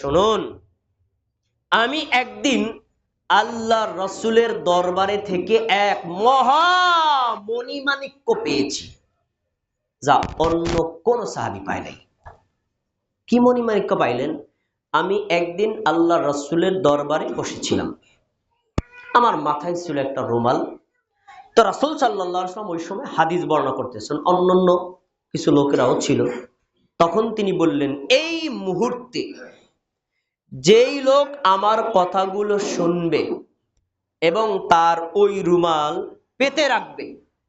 শুনুন। আমি একদিন আল্লাহ রসুলের দরবারে থেকে এক মহা মণিমাণিক্য পেয়েছি, যা অন্য কোন সাহাবি পায় নাই। কি মণিমাণিক্য পাইলেন? আমি একদিন আল্লাহ রসুলের দরবারে বসেছিলাম। আমার মাথায় ছিল একটা রুমাল। তো রাসুল সাল্লাহ আসলাম ওই সময় হাদিস বর্ণনা করতেছেন, অন্যান্য কিছু লোকেরাও ছিল। তখন তিনি বললেন, এই মুহূর্তে যেই লোক আমার কথাগুলো শুনবে এবং তার ওই রুমাল পেতে রাখবে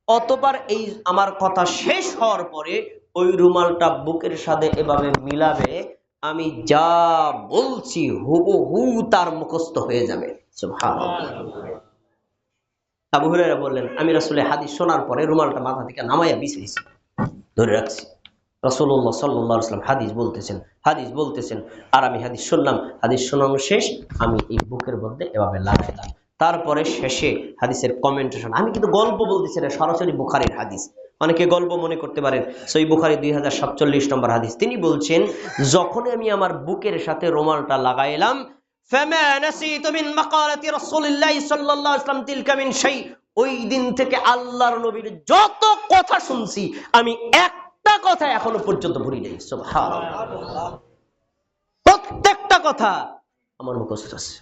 অতবার এই আমার কথা শেষ হওয়ার পরে ওই রুমালটা বুকের সাথে এভাবে মিলাবে, আমি যা বলছি হুবহু তার মুখস্থ হয়ে যাবে। আবু বললেন, আমি রাসূলের হাদিস শোনার পরে রুমালটা মাথা থেকে নামাইয়া বিছিয়েছি। ধরে রাখছি। রসুল্লাহ সাল্লাম হাদিস বলতেছেন হাদিস বলতেছেন, আর আমি হাদিস শুনলাম, হাদিস শোনানো শেষ, আমি এই বুকের মধ্যে এভাবে লাগাইলাম তারপরে শেষে হাদিসের কমেন্টেশন আমি কিন্তু গল্প বলতেছি না, সরাসরি বুখারির হাদিস। অনেকে গল্প মনে করতে পারেন, সই বুখারি দুই হাজার সাতচল্লিশ নম্বর হাদিস। তিনি বলছেন যখন আমি আমার বুকের সাথে রোমালটা লাগাইলাম ওই দিন থেকে আল্লাহর নবীর যত কথা শুনছি, আমি এক একটা কথা এখনও পর্যন্ত ভুলি নাই। প্রত্যেকটা কথা আমার মুখস্থ আছে।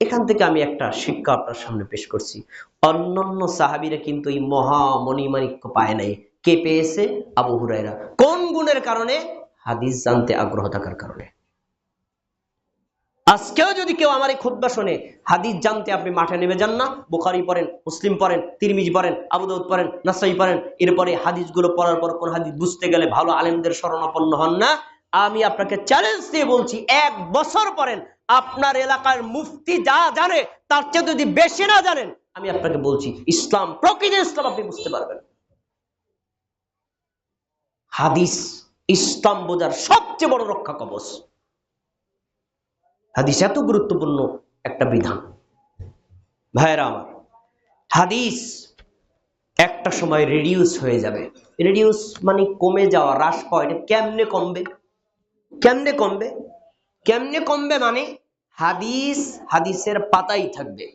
এখান থেকে আমি একটা শিক্ষা আপনার সামনে পেশ করছি। অন্যান্য সাহাবিরা কিন্তু এই মহা মণিমাণিক্য পায় নাই। কে পেয়েছে? আবু হুরাইরা কোন গুণের কারণে? হাদিস জানতে আগ্রহ থাকার কারণে। আজকেও যদি কেউ আমার এই খুদ্া শোনে, হাদিস জানতে আপনি মাঠে নেমে যান না। বুখারি পড়েন, মুসলিম পড়েন, তিরমিজ পড়েন আবুদাউদ পড়েন, নাসাই পড়েন, এরপরে হাদিসগুলো পড়ার পর কোন হাদিস বুঝতে গেলে ভালো আলেমদের শরণাপন্ন হন না। আমি আপনাকে চ্যালেঞ্জ দিয়ে বলছি, এক বছর পরেন আপনার এলাকার মুফতি যা জানে, তার চেয়ে যদি বেশি না জানেন, আমি আপনাকে বলছি, ইসলাম, প্রকৃত ইসলাম আপনি বুঝতে পারবেন। হাদিস ইসলাম বোঝার সবচেয়ে বড় রক্ষা কবচ। হাদিস এত গুরুত্বপূর্ণ একটা বিধান। ভাইরা আমার, হাদিস একটা সময় রেডিউস হয়ে যাবে। রেডিউস মানে কমে যাওয়া, হ্রাস পাওয়া, এটা কেমনে কমবে? কেমনে কমবে? কেমনে কমবে মানে হাদিস হাদিসের পাতাই থাকবে।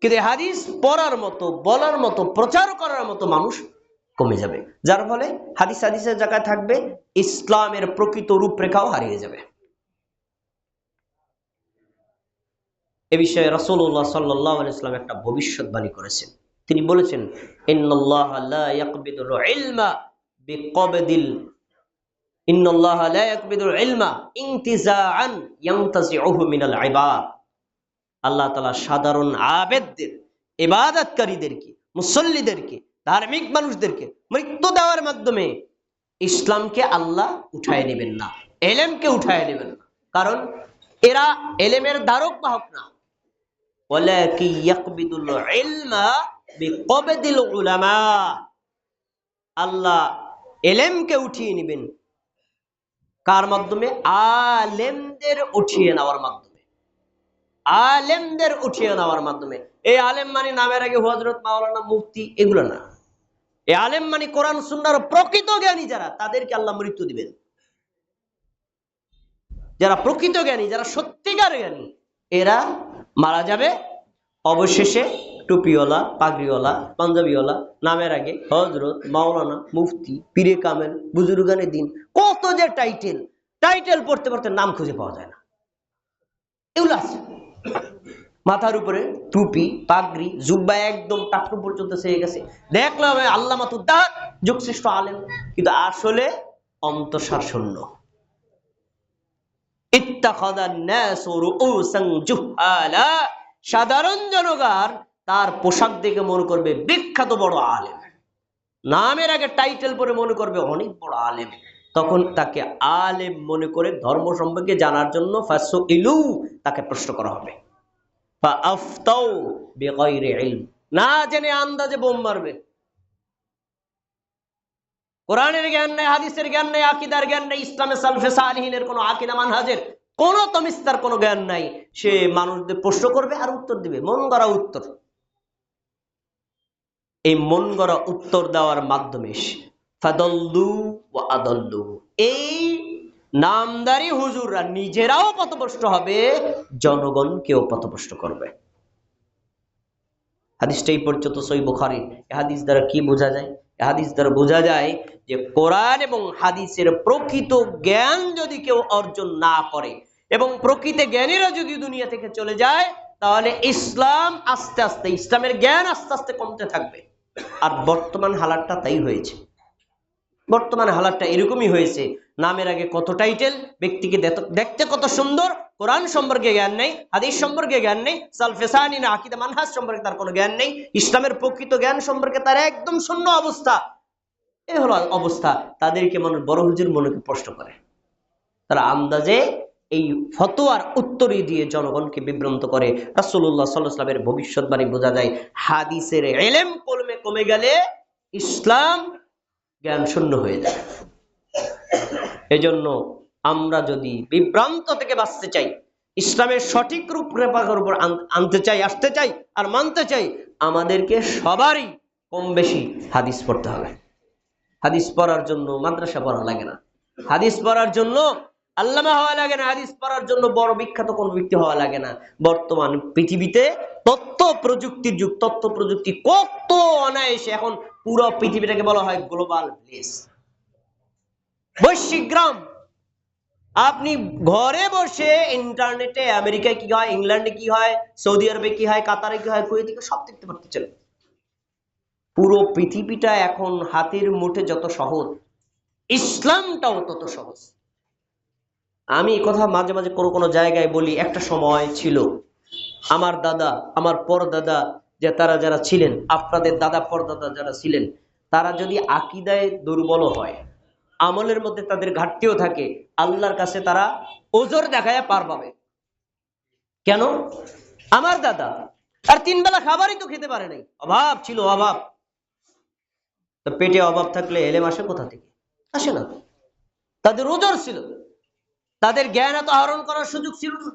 কিন্তু হাদিস পড়ার মতো, বলার মতো, প্রচার করার মতো মানুষ কমে যাবে। যার ফলে হাদিস হাদিসের জায়গায় থাকবে, ইসলামের প্রকৃত রূপরেখাও হারিয়ে যাবে। এ বিষয়ে রসুল্লাহ সাল্লাহ একটা ভবিষ্যৎবাণী করেছেন। তিনি বলেছেন আল্লাহ সাধারণ আবেদদের মুসল্লিদেরকে, ধার্মিক মানুষদেরকে মৃত্যু দেওয়ার মাধ্যমে ইসলামকে আল্লাহ উঠায় নেবেন না, এলেমকে উঠায় নেবেন না। কারণ এরা এলেমের দ্বারক বাহক না। ওয়ালাকিন ইয়াকবিদুল ইলমা বিকবদিল উলামা। আল্লাহ এলেমকে উঠিয়ে নেবেন। কার মাধ্যমে? আলেমদের উঠিয়ে নেওয়ার মাধ্যমে। আলেমদের উঠিয়ে নেওয়ার মাধ্যমে। এই আলেম মানে নামের আগে হজরত মাওলানা মুফতি, এগুলো না। এই আলেম মানে কোরআন, সুন্নার প্রকৃত জ্ঞানী যারা, তাদেরকে আল্লাহ মৃত্যু দিবেন। যারা প্রকৃত জ্ঞানী, যারা সত্যিকার জ্ঞানী, এরা মারা যাবে। অবশেষে টুপিওয়ালা, পাগড়িওয়ালা, পাঞ্জাবিওয়ালা, নামের আগে হজরত মাওলানা মুফতি পীরে কামেল, বুজুর্গানের দিন, কত যে টাইটেল টাইটেল পড়তে পড়তে নাম খুঁজে পাওয়া যায় না। এগুলো আছে। মাথার উপরে টুপি, পাগড়ি, জুব্বা একদম টাকটু পর্যন্ত সেরে গেছে। দেখলাম আল্লাহ মাতুদ্দার যুগশ্রেষ্ঠ আলেম। কিন্তু আসলে অন্তঃসার শূন্য সাধারণ জনগার তার পোশাক দেখে মনে করবে বিখ্যাত বড় আলেম। নামের আগে টাইটেল পরে মনে করবে অনেক বড় আলেম। তখন তাকে আলেম মনে করে ধর্ম সম্পর্কে জানার জন্য ইলু তাকে প্রশ্ন করা হবে। না জেনে আন্দাজে বোম মারবে। কোরআনের জ্ঞান নেই হাদিসের জ্ঞান নেই আকিদার জ্ঞান নেই ইসলামের সালফে সালহীনের কোনো আকিদা মানহাজের কোন তমিস্তার কোনো জ্ঞান নাই। সে মানুষদের প্রশ্ন করবে আর উত্তর দিবে। মন গড়া উত্তর। এই মন গড়া উত্তর দেওয়ার মাধ্যমে ফাদল্লু ও আদল্লু। এই নামদারি হুজুররা নিজেরাও পথভ্রষ্ট হবে জনগণকেও পথভ্রষ্ট করবে। হাদিসটা এই পর্যন্ত সই বুখারি হাদিস দ্বারা কি বোঝা যায়? হাদিস দ্বারা বোঝা যায় যে কোরআন এবং হাদিসের প্রকৃত জ্ঞান যদি কেউ অর্জন না করে এবং প্রকৃত জ্ঞানীরা যদি দুনিয়া থেকে চলে যায়, তাহলে ইসলাম আস্তে আস্তে, ইসলামের জ্ঞান আস্তে আস্তে কমতে থাকবে। আর বর্তমান হালাতটা তাই হয়েছে। বর্তমান হালাতটা এরকমই হয়েছে নামের আগে কত টাইটেল ব্যক্তিকে দেখতে কত সুন্দর, কোরআন সম্পর্কে জ্ঞান নেই, হাদিস সম্পর্কে জ্ঞান নেই, সালফেসানি না আকিদা মানহাজ সম্পর্কে তার কোনো জ্ঞান নেই, ইসলামের প্রকৃত জ্ঞান সম্পর্কে তার একদম শূন্য অবস্থা। এ হলো অবস্থা তাদেরকে মানুষ বড় হুজুর মনেকে প্রশ্ন করে। তারা আন্দাজে এই ফতোয়ার উত্তরই দিয়ে জনগণকে বিভ্রান্ত করে। আলাইহি ওয়াসাল্লামের ভবিষ্যৎবাণী বোঝা যায়, হাদিসের এলেম কলমে কমে গেলে ইসলাম জ্ঞান শূন্য হয়ে যায়। এজন্য আমরা যদি বিভ্রান্ত থেকে বাঁচতে চাই, ইসলামের সঠিক রূপরেখার উপর আনতে চাই, আসতে চাই আর মানতে চাই, আমাদেরকে সবারই কম বেশি হাদিস পড়তে হবে। হাদিস পড়ার জন্য মাদ্রাসা পড়া লাগে না। হাদিস পড়ার জন্য আল্লামা হওয়া লাগে না। হাদিস পড়ার জন্য বড় বিখ্যাত কোন ব্যক্তি হওয়া লাগে না। বর্তমান পৃথিবীতে তথ্য প্রযুক্তির যুগ তথ্য প্রযুক্তি কত অনায়াসে এখন পুরো পৃথিবীটাকে বলা হয় গ্লোবাল ভিলেজ বৈশ্বিক গ্রাম। আপনি ঘরে বসে ইন্টারনেটে আমেরিকায় কি হয়, ইংল্যান্ডে কি হয়, সৌদি আরবে কি হয়, কাতারে কি হয়, কুয়েতে সব দেখতে পারতেছেন। পুরো পৃথিবীটা এখন হাতের মুঠে যত সহজ, ইসলামটাও তত সহজ। আমি কথা মাঝে মাঝে কোনো কোনো জায়গায় বলি, একটা সময় ছিল, আমার দাদা, আমার পরদাদা যে তারা যারা ছিলেন, আপনাদের দাদা পরদাদা যারা ছিলেন, তারা যদি আকিদায় দুর্বল হয় আমলের মধ্যে তাদের ঘাটতিও থাকে। আল্লাহর কাছে তারা ওজোর দেখায় পার পাবে। কেন? আমার দাদা আর তিন বেলা খাবারই তো খেতে পারে নাই। অভাব ছিল, অভাব। পেটে অভাব থাকলে এলেম আসে কোথা থেকে? আসে না। তাদের ওজোর ছিল। তাদের জ্ঞান এত আহরণ করার সুযোগ ছিল না।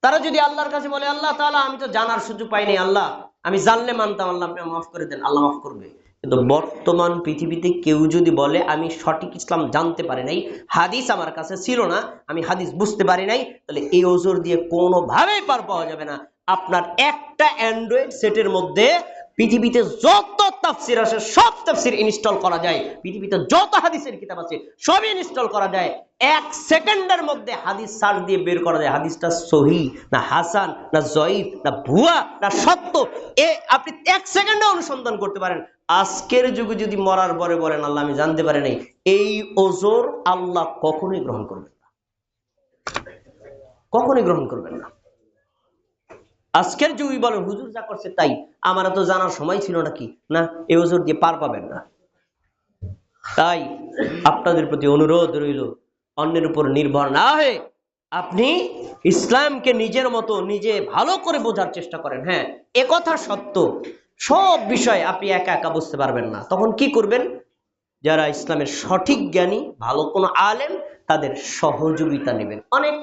তারা যদি আল্লাহর কাছে বলে, আল্লাহ তাআলা, আমি তো জানার সুযোগ পাইনি, আল্লাহ। আমি জানলে মানতাম, আল্লাহ আপনি মাফ করে দেন, আল্লাহ মাফ করবে। কিন্তু বর্তমান পৃথিবীতে কেউ যদি বলে, আমি সঠিক ইসলাম জানতে পারি নাই, হাদিস আমার কাছে ছিল না, আমি হাদিস বুঝতে পারি নাই, তাহলে এই ওজোর দিয়ে কোনোভাবেই পার পাওয়া যাবে না। আপনার একটা অ্যান্ড্রয়েড সেটের মধ্যে পৃথিবীতে যত তাফসির আসে সব তাফসির ইনস্টল করা যায়। পৃথিবীতে যত হাদিসের কিতাব আছে, সবই ইনস্টল করা যায়। এক সেকেন্ডের মধ্যে হাদিস সার্চ দিয়ে বের করা যায়। হাদিসটা সহি, না হাসান, না জয়ীফ, না ভুয়া, না সত্য। এ, আপনি এক সেকেন্ডে অনুসন্ধান করতে পারেন। আজকের যুগে যদি মরার পরে বলেন, আল্লাহ আমি জানতে পারি নাই, এই ওজোর আল্লাহ কখনোই গ্রহণ করবেন না। কখনোই গ্রহণ করবেন না। আজকের যুগই বলে হুজুর যা করছে তাই আমার তো জানার সময় ছিল নাকি? না এই ওজোর দিয়ে পার পাবেন না। তাই আপনাদের প্রতি অনুরোধ রইল, অন্যের উপর নির্ভর না হয়ে আপনি ইসলামকে নিজের মতো নিজে ভালো করে বোঝার চেষ্টা করেন। হ্যাঁ একথা সত্য। সব বিষয় আপনি একা একা বুঝতে পারবেন না। তখন কি করবেন? যারা ইসলামের সঠিক জ্ঞানী, ভালো কোনো আলেম, তাদের সহযোগিতা নেবেন। অনেক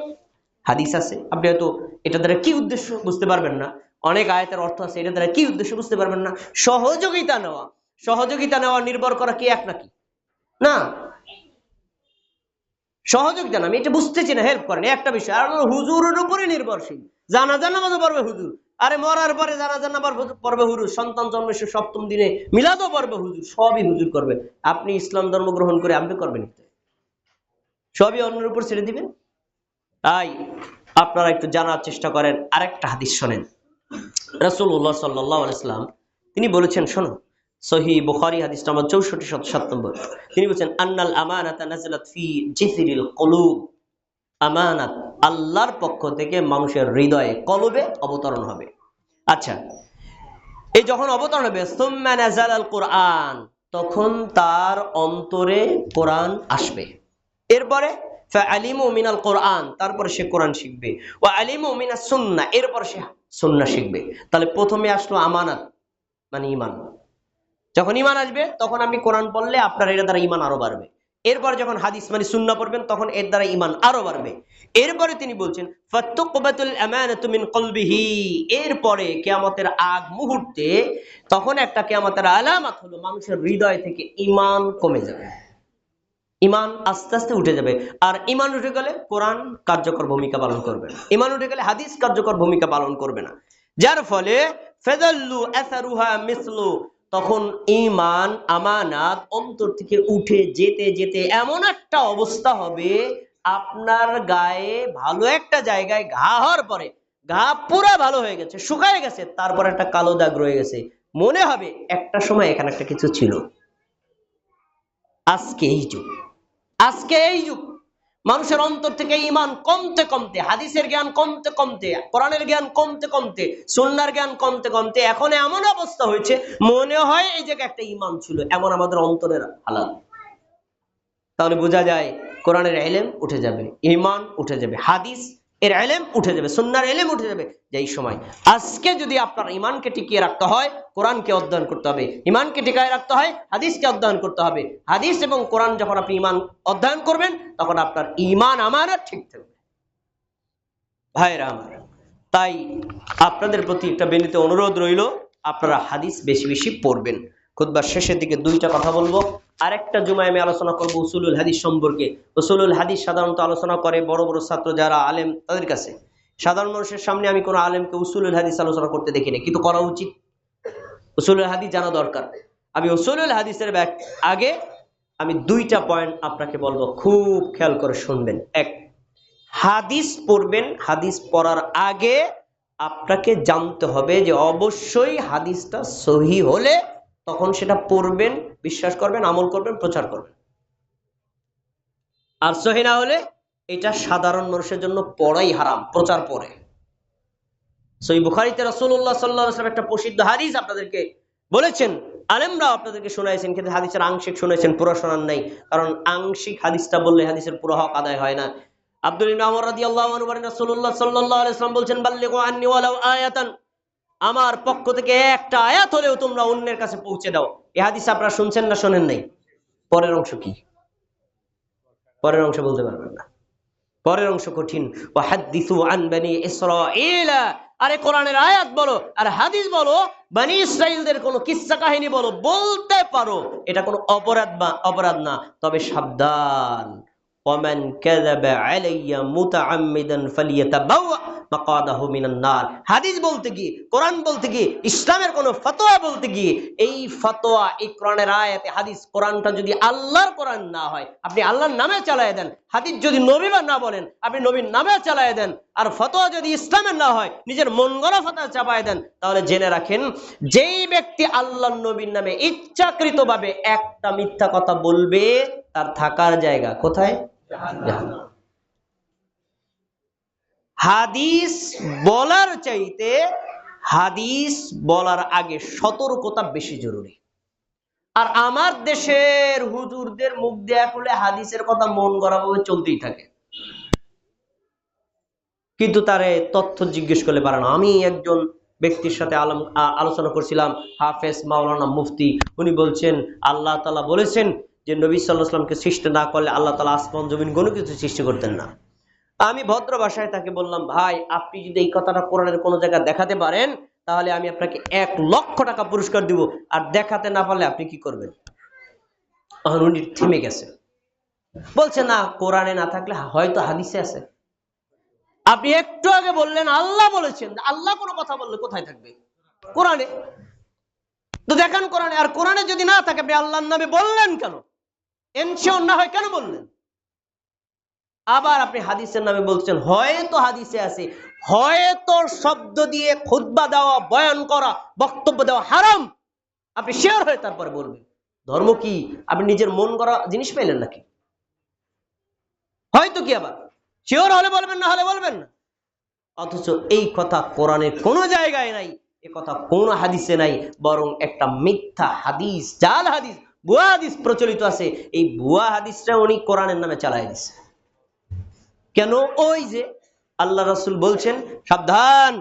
হাদিস আছে। আপনি হয়তো এটা দ্বারা কি উদ্দেশ্য বুঝতে পারবেন না। অনেক আয়তের অর্থ আছে এটা দ্বারা কি উদ্দেশ্য বুঝতে পারবেন না। সহযোগিতা নেওয়া সহযোগিতা নেওয়া নির্ভর করা কি এক নাকি? না। সহযোগিতা না আমি এটা বুঝতেছি না হেল্প করেন। একটা বিষয়, আর হুজুরের উপরে নির্ভরশীল। জানা জানা মতো পারবে হুজুর। আরে মরার পরে জানা জানা পড়বে হুজুর সন্তান জন্মের সপ্তম দিনে মিলাদও পড়বে হুজুর, সবই হুজুর করবে। আপনি ইসলাম ধর্ম গ্রহণ করে আপনি করবেন? সবই অন্যের উপর ছেড়ে দিবেন? তাই আপনারা একটু জানার চেষ্টা করেন, আরেকটা হাদিস শোনেন। রাসূলুল্লাহ সাল্লাল্লাহু আলাইহি সাল্লাম, তিনি বলেছেন, শোনো সহি বুখারী হাদিস নম্বর চৌষট্টি শত সাত নম্বর। তিনি বলছেন, আন্নাল আমানাতা আমানাত আল্লাহর পক্ষ থেকে মানুষের হৃদয়ে কলবে অবতরণ হবে। আচ্ছা এই যখন অবতরণ হবে, সুম্মা নাজালাল কোরআন, তখন তার অন্তরে কোরআন আসবে। এরপরে আলিমু মিনাল কোরআন, তারপরে সে কোরআন শিখবে। ও আলিমু মিনা সুন্না, এরপর সে সুন্না শিখবে। তাহলে প্রথমে আসলো আমানাত মানে ইমান যখন ইমান আসবে, তখন আপনি কোরআন পড়লে আপনার এর দ্বারা ইমান আরও বাড়বে। এরপর যখন হাদিস মানে সুন্না পড়বেন, তখন এর দ্বারা ইমান আরও বাড়বে। এরপরে তিনি বলছেন এরপরে কিয়ামতের আগ মুহূর্তে তখন একটা কিয়ামতের আলামত হলো, মানুষের হৃদয় থেকে ইমান কমে যাবে। ইমান আস্তে আস্তে উঠে যাবে। আর ইমান উঠে গেলে কোরআন কার্যকর ভূমিকা পালন করবে না। ইমান উঠে গেলে হাদিস কার্যকর ভূমিকা পালন করবে না। যার ফলে ফেদাল্লু এসারুহা মিসলু, তখন ইমান আমানাত অন্তর থেকে উঠে যেতে যেতে এমন একটা অবস্থা হবে, আপনার গায়ে ভালো একটা জায়গায় ঘা হওয়ার পরে, ঘা পুরা ভালো হয়ে গেছে, শুকায় গেছে, তারপর একটা কালো দাগ রয়ে গেছে। মনে হবে একটা সময় এখানে একটা কিছু ছিল। আজকে এই যুগ। আজকে এই যুগ, মানুষের অন্তর থেকে ইমান কমতে কমতে, হাদিসের জ্ঞান কমতে কমতে, কোরআনের জ্ঞান কমতে কমতে, সুন্নার জ্ঞান কমতে কমতে, এখন এমন অবস্থা হয়েছে, মনে হয় এই জায়গায় একটা ইমান ছিল, এমন আমাদের অন্তরের হালাত তাহলে বোঝা যায় কোরআনের এলেম উঠে যাবে ইমান উঠে যাবে, হাদিস এর এলেম উঠে যাবে, সুন্নার এলেম উঠে যাবে যেই সময়। আজকে যদি আপনার ইমানকে টিকিয়ে রাখতে হয়, কোরআনকে অধ্যয়ন করতে হবে। ইমানকে টিকায় রাখতে হয়, হাদিসকে অধ্যয়ন করতে হবে। হাদিস এবং কোরআন যখন আপনি ইমান অধ্যয়ন করবেন, তখন আপনার ইমান আমার ঠিক থাকবে। ভাইরা আমার, তাই আপনাদের প্রতি একটা বেনিতে অনুরোধ রইল, আপনারা হাদিস বেশি বেশি পড়বেন। খুদবার শেষের দিকে দুইটা কথা বলব। আরেকটা জুমায় আমি আলোচনা করব উসুলুল হাদিস সম্পর্কে। উসুলুল হাদিস সাধারণত আলোচনা করে বড় বড় ছাত্র যারা আলেম, তাদের কাছে। সাধারণ মানুষের সামনে আমি কোনো আলেমকে উসুলুল হাদিস আলোচনা করতে দেখিনি, কিন্তু করা উচিত। উসুলুল হাদিস জানা দরকার। আমি উসুলুল হাদিসের ব্যাক আগে আমি দুইটা পয়েন্ট আপনাকে বলব, খুব খেয়াল করে শুনবেন। এক, হাদিস পড়বেন, হাদিস পড়ার আগে আপনাকে জানতে হবে যে অবশ্যই হাদিসটা সহি হলে তখন সেটা পড়বেন বিশ্বাস করবেন, আমল করবেন, প্রচার করবেন। আর সহি না হলে এটা সাধারণ মানুষের জন্য পড়াই হারাম, প্রচার পড়ে। সই বুখারিতে রসুল্লাহ সাল্লাহ একটা প্রসিদ্ধ হাদিস আপনাদেরকে বলেছেন, আলেমরাও আপনাদেরকে শোনাইছেন, কিন্তু হাদিসের আংশিক শুনেছেন পুরো শোনার নাই, কারণ আংশিক হাদিসটা বললে হাদিসের পুরো হক আদায় হয় না। আব্দুল ইবনে আমর রাদিয়াল্লাহু আনহু বলেন, রাসূলুল্লাহ বলছেন, বাল্লিগু আয়াতান। আমার পক্ষ থেকে একটা আয়াত হলেও তোমরা অন্যের কাছে পৌঁছে দাও। এই হাদিস আপনারা শুনছেন না শোনেন নাই? পরের অংশ কি? পরের অংশ বলতে পারবেন না। পরের অংশ কঠিন। ও হাদিসু আন বানি ইসরাঈলা। আরে কোরআনের আয়াত বলো, আর হাদিস বলো, বানি ইসরাইলদের কোনো কিস্সা কাহিনী বলো, বলতে পারো। এটা কোনো অপরাধ বা অপরাধ না, তবে সাবধান। ওমান মাকাদাহু মিনান নার হাদিস বলতে কোরআন বলতে ইসলামের কোন ফতোয়া বলতে এই ফতোয়া, এই কোরআনের হাদিস, কোরআনটা যদি আল্লাহর কোরআন না হয়, আপনি আল্লাহর নামে চালায় দেন। হাদিস যদি নবী বা না বলেন, আপনি নবীর নামে চালায় দেন। আর ফতোয়া যদি ইসলামের না হয়, নিজের মন গড়া ফতোয়া চাপায় দেন, তাহলে জেনে রাখেন, যেই ব্যক্তি আল্লাহর নবীর নামে ইচ্ছাকৃতভাবে একটা মিথ্যা কথা বলবে, তার থাকার জায়গা কোথায়। হাদিস বলার চাইতে হাদিস বলার আগে সতর্কতা বেশি জরুরি। আর আমার দেশের হুজুরদের মুখ দেয়া করলে হাদিসের কথা মন গড়া ভাবে চলতেই থাকে। কিন্তু তারে তথ্য জিজ্ঞেস করলে পারে না। আমি একজন ব্যক্তির সাথে আলোচনা করছিলাম, হাফেজ মাওলানা মুফতি। উনি বলছেন, আল্লাহ তালা বলেছেন যে নবী সাল্লাহামকে সৃষ্টি না করলে আল্লাহ তালা আসমান, জমিন, কোনো কিছু সৃষ্টি করতেন না। আমি ভদ্র ভাষায় তাকে বললাম, ভাই, আপনি যদি এই কথাটা কোরআনের কোনো জায়গায় দেখাতে পারেন, তাহলে আমি আপনাকে এক লক্ষ টাকা পুরস্কার দিব। আর দেখাতে না পারলে আপনি কি করবেন? তখন থেমে গেছে। বলছে, না, কোরআনে না থাকলে হয়তো হাদিসে আছে। আপনি একটু আগে বললেন, আল্লাহ বলেছেন। আল্লাহ কোনো কথা বললে কোথায় থাকবে? কোরআনে। তো দেখান কোরআনে। আর কোরআনে যদি না থাকে, আপনি আল্লাহর নামে বললেন কেন? এনশিওর না হয় কেন বললেন? আবার আপনি হাদিসের নামে বলছেন, হয়তো হাদিসে আছে। হয়তো শব্দ দিয়ে খুতবা দেওয়া, বয়ান করা, বক্তব্য দেওয়া হারাম। আপনি শেয়ার হয়ে তারপরে বলবেন। ধর্ম কি? আপনি নিজের মন করা জিনিস পেলেন নাকি? হয়তো কি আবার? শিওর হলে বলবেন, না হলে বলবেন না। অথচ এই কথা কোরআনের কোনো জায়গায় নাই, এ কথা কোন হাদিসে নাই, বরং একটা মিথ্যা হাদিস, জাল হাদিস বুয়া হাদিস প্রচলিত আছে, এই ভুয়া হাদিসটা উনি কোরআনের নামে চালাই দিছে। কেন? ওই যে আল্লাহ রসুল বলছেন, সাবধান!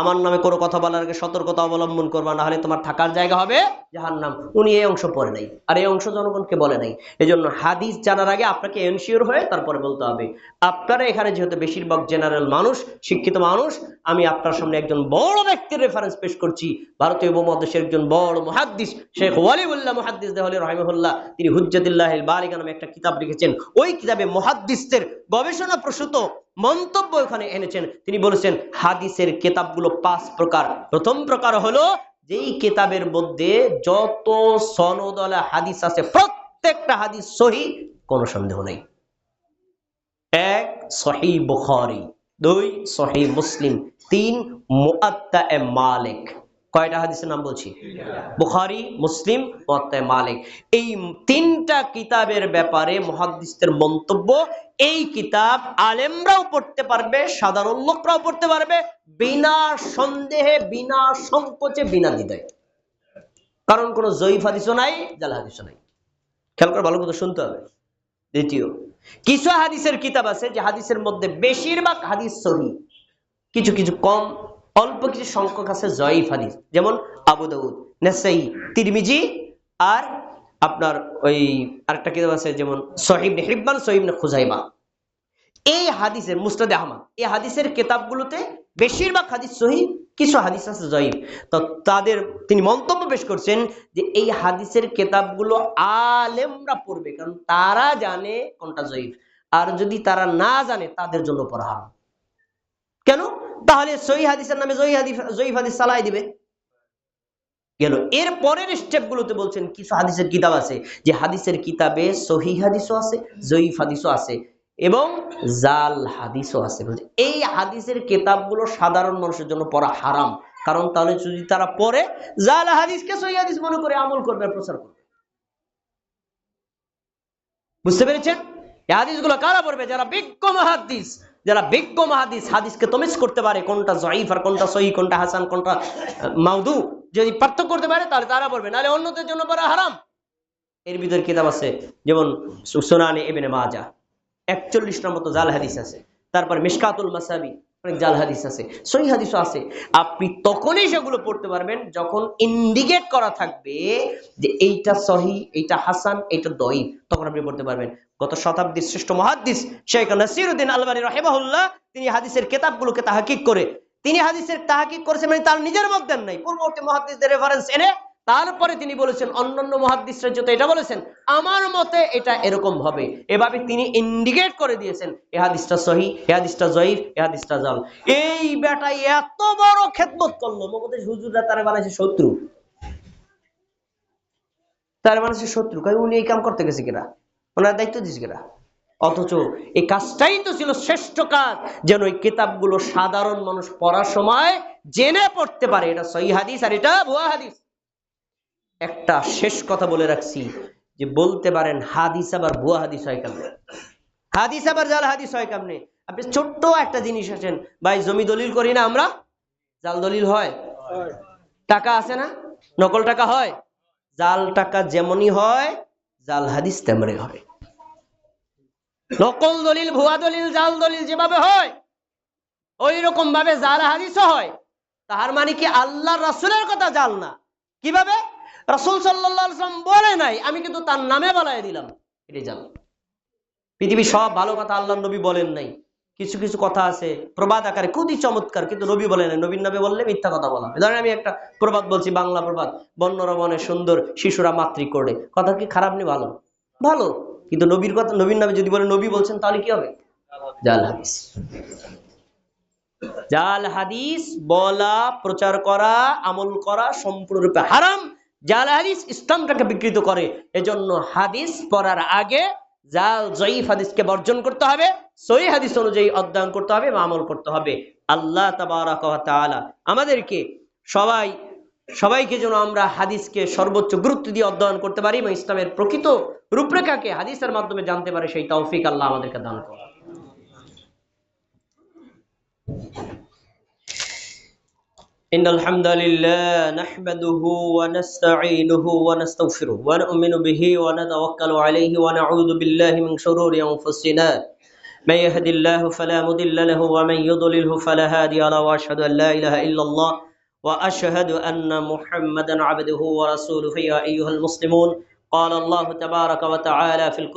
আমার নামে কোনো কথা বলার আগে সতর্কতা অবলম্বন করবা না হলে তোমার থাকার জায়গা হবে যাহার নাম উনি এই অংশ পড়ে নাই, আর এই অংশ জনগণকে বলে নাই। এই জন্য হাদিস জানার আগে আপনাকে এনশিওর হয়ে তারপরে বলতে হবে, আপনারা এখানে যেহেতু বেশিরভাগ জেনারেল মানুষ, শিক্ষিত মানুষ, আমি আপনার সামনে একজন বড় ব্যক্তির রেফারেন্স পেশ করছি। ভারতীয় উপমহাদেশের একজন বড় মহাদ্দিস, শেখ ওয়ালিউল্লাহ মহাদ্দিস দেহলি রহিমহুল্লাহ, তিনি হুজ্জাদুল্লাহ বালিকা নামে একটা কিতাব লিখেছেন। ওই কিতাবে মহাদ্দিসদের গবেষণা প্রসূত মন্তব্য ওখানে এনেছেন। তিনি বলেছেন, হাদিসের কেতাবগুলো পাঁচ প্রকার। প্রথম প্রকার হলো, যেই কেতাবের মধ্যে যত সনদলা হাদিস আছে, প্রত্যেকটা হাদিস সহি, কোনো সন্দেহ নেই। এক সহি বুখারি। দুই সহি মুসলিম। তিন মুআত্তা মালিক। কয়টা হাদিসের নাম বলছি? বুখারি, মুসলিম মুআত্তা মালিক। এই তিনটা কিতাবের ব্যাপারে মুহাদ্দিসদের মন্তব্য, এই কিতাব আলেমরাও পড়তে পারবে, সাধারণ লোকরাও পড়তে পারবে, বিনা সন্দেহে, বিনা সংকোচে, বিনা দ্বিধায়। কারণ কোনো জয়ীফ হাদিসও নাই জাল হাদিসও নাই। খেয়াল করে ভালো কথা শুনতে হবে। দ্বিতীয়, কিছু হাদিসের কিতাব আছে যে হাদিসের মধ্যে বেশিরভাগ হাদিস সহি, কিছু কিছু কম অল্প কিছু সংখ্যক আছে জয়ীফ হাদিস, যেমন আবু দাউদ, নেসাই, তিরমিজি আর আপনার ওই আরেকটা কিতাব আছে, যেমন সহিব হিব্বান সহিব খুজাইবা এই হাদিসের মুস্তাদ আহমদ, এই হাদিসের কেতাবগুলোতে বেশিরভাগ হাদিস সহি কিছু হাদিস আছে জয়ীফ। তো তাদের তিনি মন্তব্য পেশ করছেন যে এই হাদিসের কেতাবগুলো আলেমরা পড়বে, কারণ তারা জানে কোনটা জয়ীফ, আর যদি তারা না জানে, তাদের জন্য পড়া কেন? তাহলে সহি হাদিসের নামে জয়ী হাদিস জয়ীফ হাদিস চালাই দিবে। গেল। এর পরের স্টেপ গুলোতে বলছেন, কিছু হাদিসের কিতাব আছে, যে হাদিসের কিতাবে সহি হাদিসও আছে, জয়ীফ হাদিসও আছে, এবং জাল হাদিসও আছে। এই হাদিসের কেতাবগুলো সাধারণ মানুষের জন্য পড়া হারাম। কারণ তাহলে যদি তারা পড়ে, জাল হাদিসকে সহি হাদিস মনে করে আমল করবে প্রচার করবে। বুঝতে পেরেছেন? এই হাদিসগুলো কারা পড়বে? যারা বিজ্ঞ মহাদিস যারা বিজ্ঞ মাহাদিস, হাদিসকে তমিজ করতে পারে, কোনটা জয়ীফ আর কোনটা সহি, কোনটা হাসান, কোনটা মাউদু, যদি পার্থক্য করতে পারে, তাহলে তারা বলবে, নাহলে অন্যদের জন্য পড়া হারাম। এর ভিতরে কিতাব আছে, যেমন সুনানে এবেনে মাজা একচল্লিশটার মতো জাল হাদিস আছে। তারপর মিসকাতুল মাসাবি অনেক জাল হাদিস আছে, সহি হাদিসও আছে। আপনি তখনই সেগুলো পড়তে পারবেন যখন ইন্ডিকেট করা থাকবে যে এইটা সহি, এইটা হাসান, এইটা দই তখন আপনি পড়তে পারবেন। গত শতাব্দীর শ্রেষ্ঠ মহাদ্দিস শেখ নাসিরুদ্দিন আলবানী রহেমাহুল্লাহ, তিনি হাদিসের কেতাবগুলোকে তাহাকিক করে, তিনি হাদিসের তাহাকিক করেছেন মানে তার নিজের মধ্যে নাই। পূর্ববর্তী মহাদ্দিসদের রেফারেন্স এনে তারপরে তিনি বলেছেন, অন্যান্য মহাদ্দিসরা যত এটা বলেছেন, আমার মতে এটা এরকম হবে। এভাবে তিনি ইন্ডিকেট করে দিয়েছেন, এ হাদিসটা সহি, এ হাদিসটা জয়ীফ, এ হাদিসটা এই বেটাই এত বড় খেদমত করল, মগদের হুজুররা তারা বানাইছে শত্রু। তার বানাইছে শত্রু। কই উনি এই কাম করতে গেছে কিনা? ওনার দায়িত্ব দিছে কিনা? অথচ এই কাজটাই তো ছিল শ্রেষ্ঠ কাজ, যেন এই কিতাবগুলো সাধারণ মানুষ পড়ার সময় জেনে পড়তে পারে। এটা সহি হাদিস আর এটা ভুয়া হাদিস। একটা শেষ কথা বলে রাখছি, যে বলতে পারেন হাদিস আবার ভুয়া হাদিস হয় কেমনে? হাদিস আবার জাল হাদিস হয় কেমনে? আপনি ছোট্ট একটা জিনিস আছেন, ভাই জমি দলিল করি না আমরা? জাল দলিল হয়? টাকা আছে না? নকল টাকা হয়? জাল টাকা যেমনই হয়, জাল হাদিস তেমনই হয়। নকল দলিল, ভুয়া দলিল, জাল দলিল যেভাবে হয় ওই রকম ভাবে জাল হাদিসও হয়। তাহার মানে কি আল্লাহ রাসুলের কথা জাল না? কীভাবে? রাসুল সাল্লাম বলে নাই, আমি কিন্তু তার নামে বালাই দিলাম। এটাই জাল পৃথিবীর সব ভালো কথা আল্লাহ নবী বলেন নাই। কিছু কিছু কথা আছে, প্রবাদ আকারে খুবই চমৎকার, কিন্তু নবী বলেন নাই। নবীন নামে বললে মিথ্যা কথা বলা ধরেন আমি একটা প্রবাদ বলছি, বাংলা প্রবাদ। বন্যরবনে সুন্দর শিশুরা মাতৃ করে। কথা কি খারাপ নেই ভালো? ভালো। কিন্তু নবীর কথা, নবীর নামে যদি বলে নবী বলছেন, তাহলে কি হবে? জাল হাদিস। জাল হাদিস, বলা, প্রচার করা, আমল করা সম্পূর্ণরূপে হারাম। জাল হাদিস ইসলামটাকে বিকৃত করে। এজন্য হাদিস পড়ার আগে জাল জয়ীফ হাদিসকে বর্জন করতে হবে, সহি হাদিস অনুযায়ী অধ্যয়ন করতে হবে বা আমল করতে হবে। আল্লাহ তাআলা আমাদেরকে সবাই, সবাইকে যেন আমরা হাদিসকে সর্বোচ্চ গুরুত্ব দিয়ে অধ্যয়ন করতে পারি এবং ইসলামের প্রকৃত রূপরেখাকে হাদিসের মাধ্যমে জানতে পারে, সেই তৌফিক আল্লাহ আমাদেরকে দান করে إن الحمد لله نحمده ونستعينه ونستغفره ونؤمن به ونتوكل عليه ونعوذ بالله من شرور أنفسنا. من يهد الله فلا مضل له ومن يضلله فلا هادي له وأشهد أن لا إله إلا الله وأشهد أن محمدا عبده ورسوله. يا أيها المسلمون قال الله تبارك وتعالى في